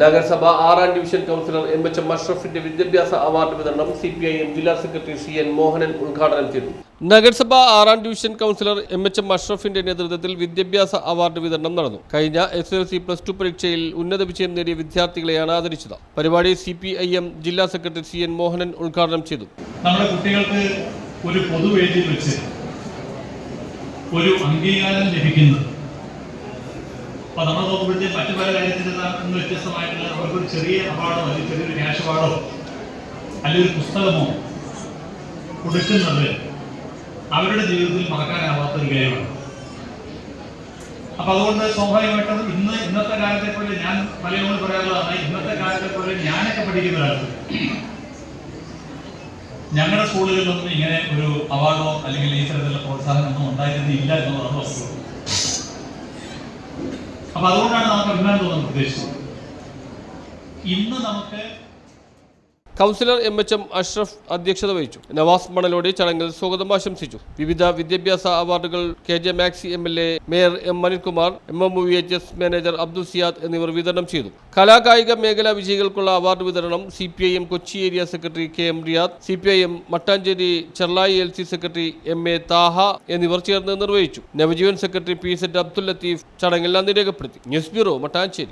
നഗരസഭ ആറാം division councillor M H M അഷ്റഫിന്റെ വിദ്യാഭ്യാസ അവാർഡ് വിതരണം സി പി ഐ എം ജില്ലാ സെക്രട്ടറി സി എൻ മോഹനൻ ഉദ്ഘാടനം ചെയ്തു. നഗരസഭ ആറാം division councillor M H M അഷ്റഫിന്റെ നേതൃത്വത്തിൽ വിദ്യാഭ്യാസ അവാർഡ് വിതരണം നടന്നു. കഴിഞ്ഞ S L C plus two പരീക്ഷയിൽ ഉന്നത വിജയം നേടിയ വിദ്യാർത്ഥികളെയാണ് ആദരിച്ചത്. പരിപാടി സി പി ഐ എം ജില്ലാ സെക്രട്ടറി സി എൻ മോഹനൻ ഉദ്ഘാടനം ചെയ്തു. നമ്മുടെ കുട്ടികൾക്ക് ഒരു പൊതുവേദിയിൽ വെച്ച് ഒരു അംഗീകാരം ലഭിക്കുന്നത് അപ്പൊ നമ്മൾ നോക്കുമ്പോഴത്തേക്ക് മറ്റു പല കാര്യത്തിൽ വ്യത്യസ്തമായിട്ടുള്ള അവർക്കൊരു ചെറിയ അവാർഡോ അല്ലെങ്കിൽ ചെറിയൊരു ക്യാഷ് അവാർഡോ അല്ലെങ്കിൽ ഒരു പുസ്തകമോ കൊടുക്കുന്നത് അവരുടെ ജീവിതത്തിൽ മറക്കാനാവാത്ത ഒരു കാര്യമാണ്. അപ്പൊ അതുകൊണ്ട് സ്വാഭാവികമായിട്ടും ഇന്ന് ഇന്നത്തെ കാലത്തെ പോലെ ഞാൻ പലയോട് പറയാനുള്ളതാണ് ഇന്നത്തെ കാലത്തെ പോലെ ഞാനൊക്കെ പഠിക്കുന്ന കാലത്ത് ഞങ്ങളുടെ സ്കൂളുകളിലൊന്നും ഇങ്ങനെ ഒരു അവാർഡോ അല്ലെങ്കിൽ ഈ തരത്തിലുള്ള പ്രോത്സാഹനമൊന്നും ഉണ്ടായിരുന്നില്ല എന്നുള്ളതാണ് വസ്തുത അപ്പൊ അതുകൊണ്ടാണ് നമുക്ക് അഭിമാനം തോന്നുന്നത് ഉദ്ദേശിച്ചത്. ഇന്ന് നമുക്ക് councillor M H M Ashraf അധ്യക്ഷത വഹിച്ചു. നവാസ് മണലോടി ചടങ്ങിൽ സ്വാഗതം ആശംസിച്ചു. വിവിധ വിദ്യാഭ്യാസ അവാർഡുകൾ K J Maxi M L A mayor M Manilkumar M M V H S manager Abdul Siyad എന്നിവർ വിതരണം ചെയ്തു. കലാകായിക മേഖലാ വിജയികൾക്കുള്ള അവാർഡ് വിതരണം C P I M Kochi area secretary K M Riyad C P I M Mattancherry Cherlai L C secretary M A Thaha എന്നിവർ ചേർന്ന് നിർവഹിച്ചു. നവജീവൻ സെക്രട്ടറി പി സെറ്റ് അബ്ദുൽ ലത്തീഫ് ചടങ്ങിൽ നന്ദി രേഖപ്പെടുത്തി. News bureau Mattancherry.